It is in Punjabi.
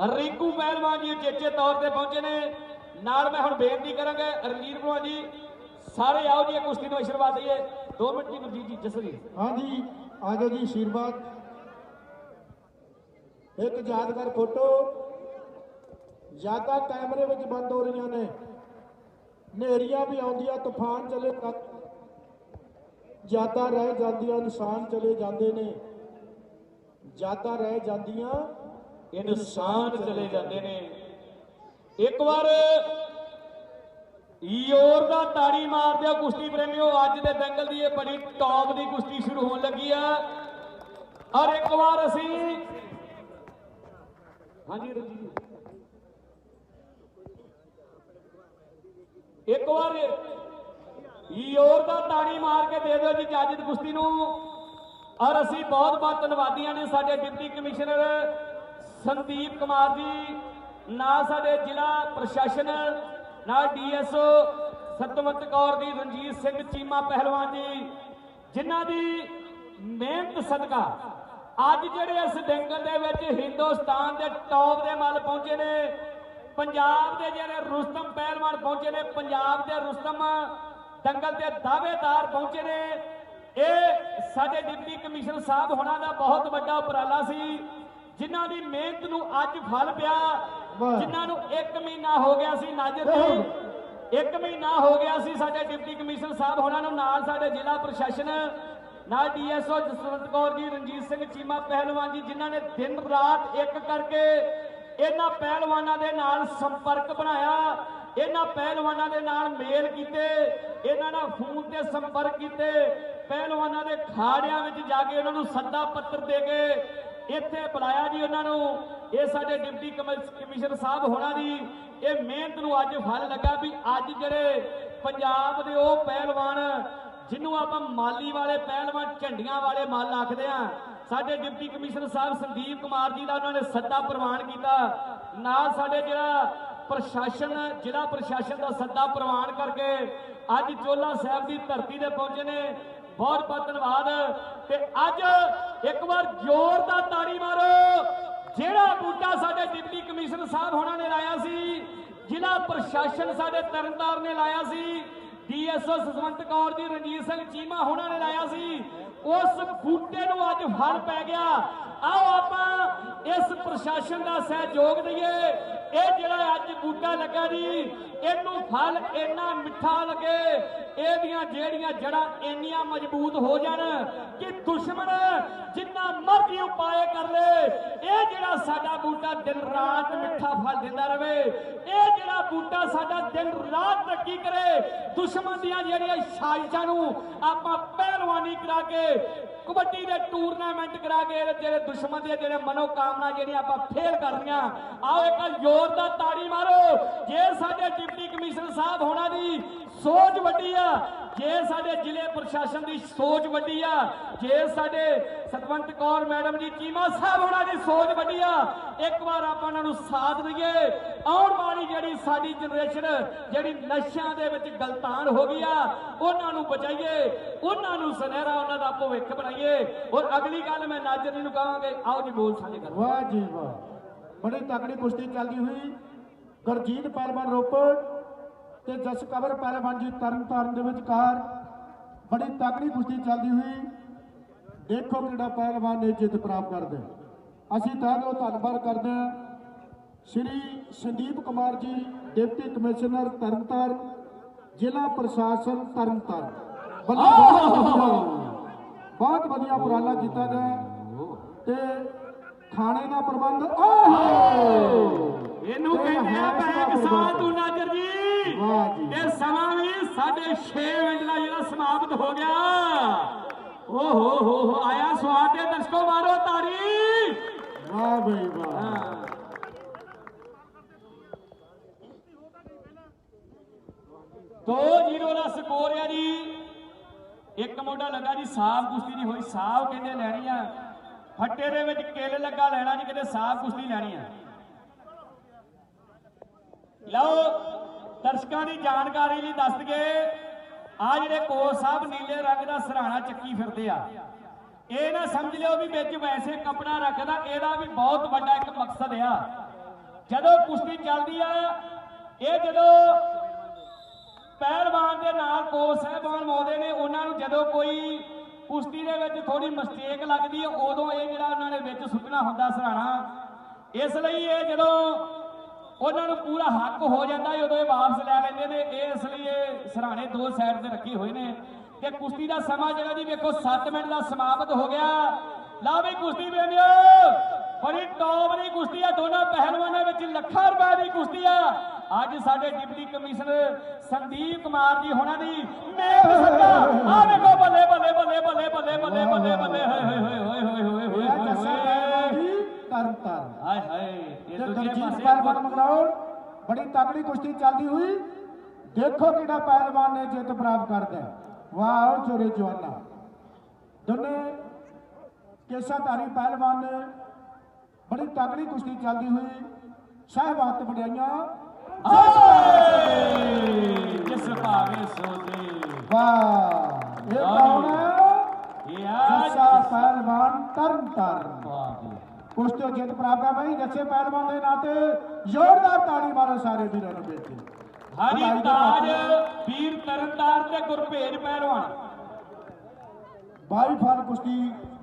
ਰਿੰਕੂ ਪਹਿਲਵਾਨ ਜੀ ਚੇਚੇ ਤੌਰ ਤੇ ਪਹੁੰਚੇ ਨੇ। ਨਾਲ ਮੈਂ ਹੁਣ ਬੇਨਤੀ ਕਰਾਂਗਾ, ਰਣਜੀਤ ਭਲਵਾਨ ਜੀ, ਸਾਰੇ ਆਓ ਜੀ ਕੁਸ਼ਤੀ ਨੂੰ ਆਸ਼ੀਰਵਾਦ ਦਈਏ 2 ਮਿੰਟ ਜੀ ਗੁਰਜੀਤ ਜੀ ਜਸਰੀ ਹਾਂਜੀ, ਆ ਜਾਓ ਜੀ ਆਸ਼ੀਰਵਾਦ ਇੱਕ ਯਾਦਗਾਰ ਫੋਟੋ। ਯਾਦਾਂ ਕੈਮਰੇ ਵਿੱਚ ਬੰਦ ਹੋ ਰਹੀਆਂ ਨੇ। ਨੇਰੀਆਂ ਵੀ ਆਉਂਦੀਆਂ, ਤੂਫਾਨ ਚਲੇ ਕ- ਰਹਿ ਜਾਂਦੀਆਂ, ਨਿਸ਼ਾਨ ਚਲੇ ਜਾਂਦੇ ਨੇ। ਯਾਦਾਂ ਰਹਿ ਜਾਂਦੀਆਂ। ਇਨਸਾਨ ਚਲੇ ਜਾਂਦੇ ਨੇ। ਇੱਕ ਵਾਰ ਯੋਰ ਦਾ ਤਾੜੀ ਮਾਰਦੇ ਦਿਓ ਕੁਸ਼ਤੀ ਪ੍ਰੇਮੀਓ, ਅੱਜ ਦੇ ਦੰਗਲ ਦੀ ਇਹ ਬੜੀ ਟੌਪ ਦੀ ਕੁਸ਼ਤੀ ਸ਼ੁਰੂ ਹੋਣ ਲੱਗੀ ਆ। ਔਰ ਇੱਕ ਵਾਰ ਅਸੀਂ ਹਾਂਜੀ ਰਣਜੀਤ ਇੱਕ ਵਾਰ ਯੋਰ ਦਾ ਤਾੜੀ ਮਾਰ ਕੇ ਦੇ ਦਿਓ ਜੀ ਜੱਜ ਕੁਸ਼ਤੀ ਨੂੰ। ਔਰ ਅਸੀਂ ਬਹੁਤ ਬਹੁਤ ਧੰਨਵਾਦੀਆਂ ਨੇ ਸਾਡੇ ਡਿਪਟੀ ਕਮਿਸ਼ਨਰ ਸੰਦੀਪ ਕੁਮਾਰ ਜੀ, ਨਾਲ ਸਾਡੇ ਜ਼ਿਲ੍ਹਾ ਪ੍ਰਸ਼ਾਸਨ, ਨਾਲ ਡੀਐਸਓ ਸਤਵੰਤ ਕੌਰ ਦੀ ਰਣਜੀਤ ਸਿੰਘ ਚੀਮਾ ਪਹਿਲਵਾਨ ਜੀ, ਜਿਨ੍ਹਾਂ ਦੀ ਮਿਹਨਤ ਸਦਕਾ ਅੱਜ ਜਿਹੜੇ ਇਸ ਦੰਗਲ ਦੇ ਵਿੱਚ ਹਿੰਦੁਸਤਾਨ ਦੇ ਟੌਪ ਦੇ ਮੱਲ ਪਹੁੰਚੇ ਨੇ, ਪੰਜਾਬ ਦੇ ਜਿਹੜੇ ਰੁਸਤਮ ਪਹਿਲਵਾਨ ਪਹੁੰਚੇ ਨੇ, ਪੰਜਾਬ ਦੇ ਰੁਸਤਮ ਦੰਗਲ ਦੇ ਦਾਅਵੇਦਾਰ ਪਹੁੰਚੇ ਨੇ। ਇਹ ਸਾਡੇ ਡਿਪਟੀ ਕਮਿਸ਼ਨਰ ਸਾਹਿਬ ਹੋਣਾ ਦਾ ਬਹੁਤ ਵੱਡਾ ਉਪਰਾਲਾ ਸੀ। ਜਿਨ੍ਹਾਂ ਦੀ ਮਿਹਨਤ ਨੂੰ ਅੱਜ ਫਲ ਪਿਆ। ਜਿਨ੍ਹਾਂ ਨੂੰ 1 ਮਹੀਨਾ ਹੋ ਗਿਆ ਸੀ ਨਾਜ਼ਰ ਜੀ ਇੱਕ ਮਹੀਨਾ ਹੋ ਗਿਆ ਸੀ ਸਾਡੇ ਡਿਪਟੀ ਕਮਿਸ਼ਨਰ ਸਾਹਿਬ ਹੋਣਾ ਨੂੰ ਨਾਲ ਸਾਡੇ ਜ਼ਿਲ੍ਹਾ ਪ੍ਰਸ਼ਾਸਨ ਨਾਲ ਡੀਐਸਓ ਜਸਵੰਤ ਕੌਰ ਜੀ ਰਣਜੀਤ ਸਿੰਘ ਚੀਮਾ ਪਹਿਲਵਾਨ ਜੀ ਜਿਨ੍ਹਾਂ ਨੇ ਦਿਨ ਰਾਤ ਇੱਕ ਕਰਕੇ ਇਹਨਾਂ ਪਹਿਲਵਾਨਾਂ ਦੇ ਨਾਲ ਸੰਪਰਕ ਬਣਾਇਆ ਇਹਨਾਂ ਪਹਿਲਵਾਨਾਂ ਦੇ ਨਾਲ ਮੇਲ ਕੀਤੇ ਇਹਨਾਂ ਨਾਲ ਫੋਨ ਤੇ ਸੰਪਰਕ ਕੀਤੇ ਪਹਿਲਵਾਨਾਂ ਦੇ ਖਾੜਿਆਂ ਵਿੱਚ ਜਾ ਕੇ ਉਹਨਾਂ ਨੂੰ ਸੱਦਾ ਪੱਤਰ ਦੇ ਕੇ ਇੱਥੇ ਬੁਲਾਇਆ ਜੀ ਉਹਨਾਂ ਨੂੰ। ਇਹ ਸਾਡੇ ਡਿਪਟੀ ਕਮਿਸ- ਕਮਿਸ਼ਨਰ ਸਾਹਿਬ ਹੋਣਾ ਜੀ। ਇਹ ਮਿਹਨਤ ਨੂੰ ਅੱਜ ਫਲ ਲੱਗਾ ਵੀ ਅੱਜ ਜਿਹੜੇ ਪੰਜਾਬ ਦੇ ਉਹ ਪਹਿਲਵਾਨ, ਜਿਹਨੂੰ ਆਪਾਂ ਮਾਲੀ ਵਾਲੇ ਪਹਿਲਵਾਨ, ਝੰਡੀਆਂ ਵਾਲੇ ਮੱਲ ਆਖਦੇ ਆ ਸਾਡੇ ਡਿਪਟੀ ਕਮਿਸ਼ਨਰ ਸਾਹਿਬ ਸੰਦੀਪ ਕੁਮਾਰ ਜੀ ਦਾ ਉਹਨਾਂ ਨੇ ਸੱਦਾ ਪ੍ਰਵਾਨ ਕੀਤਾ। ਨਾਲ ਸਾਡੇ ਜਿਹੜਾ ਪ੍ਰਸ਼ਾਸਨ, ਜ਼ਿਲ੍ਹਾ ਪ੍ਰਸ਼ਾਸਨ ਦਾ ਸੱਦਾ ਪ੍ਰਵਾਨ ਕਰਕੇ ਅੱਜ ਚੋਲਾ ਸਾਹਿਬ ਦੀ ਧਰਤੀ ਤੇ ਪਹੁੰਚੇ ਨੇ। ਬਹੁਤ ਬਹੁਤ ਧੰਨਵਾਦ। ਤੇ ਅੱਜ ਇੱਕ ਵਾਰ ਜ਼ੋਰ ਦਾ ਤਾੜੀ ਮਾਰੋ। ਜਿਹੜਾ ਬੂਟਾ ਸਾਡੇ ਡਿਪਟੀ ਕਮਿਸ਼ਨਰ ਸਾਹਿਬ ਹੋਣਾ ਨੇ ਲਾਇਆ ਸੀ, ਜ਼ਿਲ੍ਹਾ ਪ੍ਰਸ਼ਾਸਨ ਸਾਡੇ ਤਰਨਤਾਰਨ ਨੇ ਲਾਇਆ ਸੀ, ਡੀਐਸਓ ਸਸਵੰਤ ਕੌਰ ਜੀ, ਰਣਜੀਤ ਸਿੰਘ ਚੀਮਾ ਹੋਣਾ ਨੇ ਲਾਇਆ ਸੀ, ਉਸ ਬੂਟੇ ਨੂੰ ਅੱਜ ਫਲ ਪੈ ਗਿਆ। ਆਓ ਆਪਾਂ ਇਸ ਪ੍ਰਸ਼ਾਸਨ ਦਾ ਸਹਿਯੋਗ ਦਈਏ। ਇਹ ਜਿਹੜਾ ਅੱਜ ਬੂਟਾ ਲੱਗਾ ਜੀ, ਇਹਨੂੰ ਫਲ ਇੰਨਾ ਮਿੱਠਾ ਲੱਗੇ ਇਹਦੀਆਂ ਜਿਹੜੀਆਂ ਜੜਾਂ ਇੰਨੀਆਂ ਮਜ਼ਬੂਤ ਹੋ ਜਾਣ ਕਿ ਦੁਸ਼ਮਣ ਜਿੰਨਾ ਮਰਜ਼ੀ ਉਪਾਏ ਕਰ ਲੇ, ਇਹ ਜਿਹੜਾ ਸਾਡਾ ਬੂਟਾ ਦਿਨ ਰਾਤ ਮਿੱਠਾ ਫਲ ਦਿੰਦਾ ਰਵੇ, ਇਹ ਜਿਹੜਾ ਬੂਟਾ ਸਾਡਾ ਦਿਨ ਰਾਤ ਤਰੱਕੀ ਕਰੇ, ਦੁਸ਼ਮਣ ਦੀਆਂ ਜਿਹੜੀਆਂ ਸਾਜ਼ਿਸ਼ਾਂ ਨੂੰ ਆਪਾਂ ਪਹਿਲਵਾਨੀ ਕਰਾ ਕੇ ਕਬੱਡੀ ਦੇ ਟੂਰਨਾਮੈਂਟ ਕਰਾ ਕੇ ਜਿਹੜੇ ਦੁਸ਼ਮਣ ਦੇ, ਜਿਹੜੇ ਮਨੋਕਾਮਨਾ ਜਿਹੜੀਆਂ ਆਪਾਂ ਫੇਲ ਕਰਨੀਆਂ ਆਓ ਇੱਕ ਜ਼ੋਰ ਦਾ ਤਾੜੀ ਮਾਰੋ। ਜੇ ਸਾਡੇ ਡਿਪਟੀ ਕਮਿਸ਼ਨਰ ਸਾਹਿਬ ਹੋਣਾ ਦੀ ਸੋਚ ਵੱਡੀ ਆ। ਜੇ ਸਾਡੇ ਜ਼ਿਲ੍ਹੇ ਪ੍ਰਸ਼ਾਸਨ ਦੀ ਸੋਚ ਵੱਡੀ ਆ, ਜੇ ਸਾਡੇ ਸਤਵੰਤ ਕੌਰ ਮੈਡਮ ਜੀ, ਚੀਮਾ ਸਾਹਿਬ ਹੋਣਾ ਦੀ ਸੋਚ ਵੱਡੀ ਆ, ਇੱਕ ਵਾਰ ਆਪਾਂ ਉਹਨਾਂ ਨੂੰ ਸਾਥ ਦਈਏ। ਆਉਣ ਵਾਲੀ ਜਿਹੜੀ ਸਾਡੀ ਜਨਰੇਸ਼ਨ ਜਿਹੜੀ ਨਸ਼ਿਆਂ ਦੇ ਵਿੱਚ ਗਲਤਾਨ ਹੋ ਗਈ ਆ, ਉਹਨਾਂ ਨੂੰ ਬਚਾਈਏ। ਉਹਨਾਂ ਨੂੰ ਸੁਨਹਿਰਾ, ਉਹਨਾਂ ਦਾ ਭਵਿੱਖ ਬਣਾਈਏ। ਔਰ ਅਗਲੀ ਗੱਲ ਮੈਂ ਨਾਜਰ ਨੂੰ ਕਹਾਂਗੇ, ਆਓ ਜੀ ਬੋਲ ਸਾਡੇ ਕਰ ਵਾਹ ਜੀ ਵਾਹ। ਬੜੀ ਤਕੜੀ ਕੁਸ਼ਤੀ ਚੱਲਦੀ ਹੋਈ। ਗੁਰਜੀਤ ਪਹਿਲਵਾਨ ਰੋਪੜ ਤੇ ਜਸਕਵਰ ਪਹਿਲਵਾਨ ਜੀ ਤਰਨ ਤਾਰਨ ਦੇ ਵਿਚਕਾਰ ਬੜੀ ਤਕੜੀ ਕੁਸ਼ਤੀ ਚੱਲਦੀ ਹੋਈ। ਦੇਖੋ ਕਿਹੜਾ ਪਹਿਲਵਾਨ ਨੇ ਜਿੱਤ ਪ੍ਰਾਪਤ ਕਰਦਾ। ਅਸੀਂ ਤਾਂ ਦਿਲੋਂ ਧੰਨਵਾਦ ਕਰਦੇ ਹਾਂ ਸ਼੍ਰੀ ਸੰਦੀਪ ਕੁਮਾਰ ਜੀ ਡਿਪਟੀ ਕਮਿਸ਼ਨਰ ਤਰਨਤਾਰਨ ਜ਼ਿਲ੍ਹਾ ਪ੍ਰਸ਼ਾਸਨ ਤਰਨਤਾਰਨ। ਬਹੁਤ ਵਧੀਆ- ਉਪਰਾਲਾ ਕੀਤਾ ਗਿਆ। ਤੇ ਖਾਣੇ ਦਾ ਪ੍ਰਬੰਧ ਓਹੋ ਇਹਨੂੰ ਕਹਿੰਦੇ ਆ ਬੈਗ ਸਾਧੂ ਨਾਜਰ ਜੀ। ਇਹ ਸਮਾਂ ਵੀ ਸਾਡੇ 6 ਮਿੰਟ ਦਾ ਜਿਹੜਾ ਸਮਾਪਤ ਹੋ ਗਿਆ। ਓ ਹੋ ਹੋ ਹੋ ਆਇਆ ਸਵਾਦ ਦੇ ਦਰਸ਼ਕੋ ਮਾਰੋ ਤਾੜੀ ਵਾਹ ਬਈ ਵਾਹ। ਦੋ ਜ਼ੀਰੋ ਦਾ ਸਕੋਰ ਆ ਜੀ। ਇੱਕ ਮੋਢਾ ਲੱਗਾ ਜੀ ਸਾਫ਼ ਕੁਸ਼ਤੀ ਨਹੀਂ ਹੋਈ। ਸਾਫ਼ ਕਹਿੰਦੇ ਲੈਣੀ ਆ। ਫੱਟੇ ਦੇ ਵਿੱਚ ਕਿੱਲ ਲੱਗਾ ਲੈਣਾ ਜੀ ਕਿਤੇ ਸਾਫ਼ ਕੁਸ਼ਤੀ ਲੈਣੀ ਆ। ਲਓ, ਦਰਸ਼ਕਾਂ ਦੀ ਜਾਣਕਾਰੀ ਲਈ ਦੱਸ ਦਈਏ ਆ ਜਿਹੜੇ ਕੋਚ ਸਾਹਿਬ ਨੀਲੇ ਰੰਗ ਦਾ ਸਰਾਣਾ ਚੱਕੀ ਫਿਰਦੇ ਆ। ਇਹ ਨਾ ਸਮਝ ਲਿਓ ਵੀ ਵਿੱਚ ਵੈਸੇ ਕੱਪੜਾ ਰੱਖਦਾ, ਇਹਦਾ ਵੀ ਬਹੁਤ ਵੱਡਾ ਇੱਕ ਮਕਸਦ ਆ। ਜਦੋਂ ਕੁਸ਼ਤੀ ਚੱਲਦੀ ਆ, ਇਹ ਜਦੋਂ ਪਹਿਲਵਾਨ ਦੇ ਨਾਲ ਕੋਚ ਸਾਹਿਬਾਨ ਆਉਂਦੇ ਨੇ, ਉਹਨਾਂ ਨੂੰ ਜਦੋਂ ਕੋਈ ਕੁਸ਼ਤੀ ਦੇ ਵਿੱਚ ਥੋੜੀ ਮਿਸਟੇਕ ਲੱਗਦੀ ਹੈ ਉਦੋਂ ਇਹ ਜਿਹੜਾ ਉਹਨਾਂ ਨੇ ਵਿੱਚ ਸੁੱਟਣਾ ਹੁੰਦਾ ਸਰਾਣਾ। ਇਸ ਲਈ ਇਹ ਜਦੋਂ ਉਹਨਾਂ ਨੂੰ ਪੂਰਾ ਹੱਕ ਹੋ ਜਾਂਦਾ ਉਦੋਂ ਇਹ ਵਾਪਸ ਲੈ ਲੈਂਦੇ ਨੇ। ਇਹ ਇਸ ਲਈ ਇਹ ਸਰਾਣੇ ਦੋ ਸਾਈਡ ਤੇ ਰੱਖੇ ਹੋਏ ਨੇ। ਤੇ ਕੁਸ਼ਤੀ ਦਾ ਸਮਾਂ ਜਿਹੜਾ ਜੀ ਵੇਖੋ 7 ਮਿੰਟ ਦਾ ਸਮਾਪਤ ਹੋ ਗਿਆ। ਲਾ ਵੀ ਕੁਸ਼ਤੀ ਵੇਖਿਓ, ਬੜੀ ਟੌਪ ਦੀ ਕੁਸ਼ਤੀ ਆ। ਦੋਨਾਂ ਪਹਿਲਵਾਨਾਂ ਵਿੱਚ ਲੱਖਾਂ ਰੁਪਏ ਦੀ ਕੁਸ਼ਤੀ ਆ। ਅੱਜ ਸਾਡੇ ਡਿਪਟੀ ਕਮਿਸ਼ਨਰ ਸੰਦੀਪ ਕੁਮਾਰ ਜੀ ਹੋਣਾ ਦੀ ਮੇਕ ਸੱਦਾ ਆ ਪਹਿਲਵਾਨ ਮਗਰਾਉਣ ਬੜੀ ਤਕੜੀ ਕੁਸ਼ਤੀ ਚੱਲਦੀ ਹੋਈ। ਦੇਖੋ ਕਿਹੜਾ ਪਹਿਲਵਾਨ ਨੇ ਜਿੱਤ ਪ੍ਰਾਪਤ ਕਰਦਾ। ਵਾਹ ਚੋਰੇ ਜਵਾਨਾ। ਦੋਨੇ ਕੇਸਾਧਾਰੀ ਪਹਿਲਵਾਨ ਨੇ ਬੜੀ ਤਕੜੀ ਕੁਸ਼ਤੀ ਚੱਲਦੀ ਹੋਈ। ਸ਼ਾਹਬਾਤ ਵਡਿਆਈਆਂ। ਜਿਸ ਭਾਵੇ ਸੋਦੇ ਵਾਹ ਇਹ ਕੌਣ ਹੈ? ਇਹ ਆ ਜੱਸਾ ਪਹਿਲਵਾਨ ਤਰਨ ਜੀ ਕੁਸ਼ਤੀ ਜਿੱਤ ਪ੍ਰਾਪਤ ਹੈ ਭਾਈ ਜੱਸੇ ਪਹਿਲਵਾਨ ਦੇ ਨਾਂ ਤੇ ਜ਼ੋਰਦਾਰ ਤਾੜੀ ਮਾਰੋ ਸਾਰੇ ਵੀਰਾਂ ਨੂੰ ਬੇਨਤੀ ਹਰੀ ਤਾਜ। ਵੀਰ ਤਰਨਤਾਰ ਤੇ ਗੁਰਭੇਜ ਪਹਿਲਵਾਨ ਬਾਈ ਫਾਨ ਕੁਸ਼ਤੀ